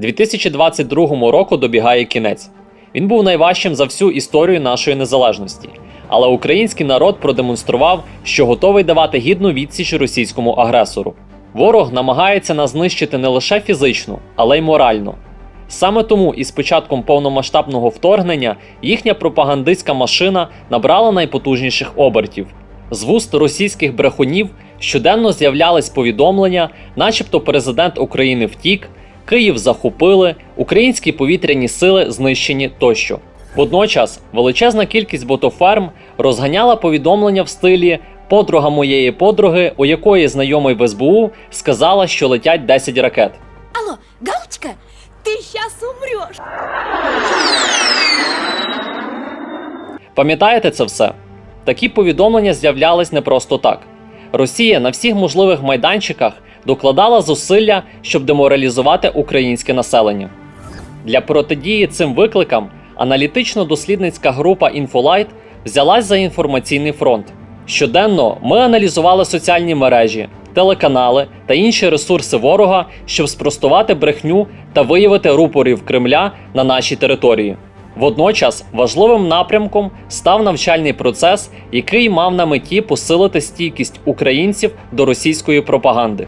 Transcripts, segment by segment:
2022 року добігає кінець. Він був найважчим за всю історію нашої незалежності. Але український народ продемонстрував, що готовий давати гідну відсіч російському агресору. Ворог намагається нас знищити не лише фізично, але й морально. Саме тому із початком повномасштабного вторгнення їхня пропагандистська машина набрала найпотужніших обертів. З вуст російських брехунів щоденно з'являлись повідомлення, начебто президент України втік, Київ захопили, українські повітряні сили знищені тощо. Водночас величезна кількість ботоферм розганяла повідомлення в стилі подруга моєї подруги, у якої знайомий в СБУ сказала, що летять 10 ракет. Алло, Галочка, ты сейчас умрешь. Пам'ятаєте це все? Такі повідомлення з'являлись не просто так. Росія на всіх можливих майданчиках докладала зусилля, щоб деморалізувати українське населення. Для протидії цим викликам аналітично-дослідницька група Інфолайт взялась за інформаційний фронт. Щоденно ми аналізували соціальні мережі, телеканали та інші ресурси ворога, щоб спростувати брехню та виявити рупорів Кремля на нашій території. Водночас важливим напрямком став навчальний процес, який мав на меті посилити стійкість українців до російської пропаганди.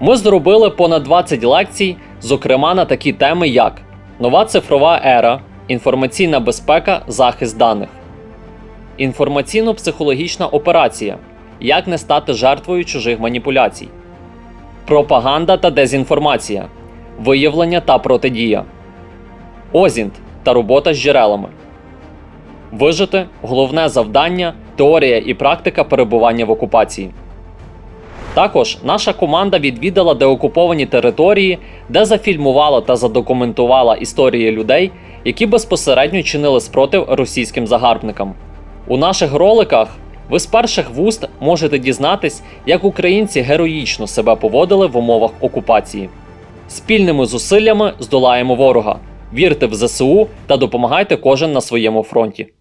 Ми зробили понад 20 лекцій, зокрема на такі теми, як нова цифрова ера, інформаційна безпека, захист даних, інформаційно-психологічна операція, як не стати жертвою чужих маніпуляцій, пропаганда та дезінформація, виявлення та протидія, озінт та робота з джерелами. Вижити головне завдання, теорія і практика перебування в окупації. Також наша команда відвідала деокуповані території, де зафільмувала та задокументувала історії людей, які безпосередньо чинили спротив російським загарбникам. У наших роликах ви з перших вуст можете дізнатись, як українці героїчно себе поводили в умовах окупації. Спільними зусиллями здолаємо ворога. Вірте в ЗСУ та допомагайте кожен на своєму фронті.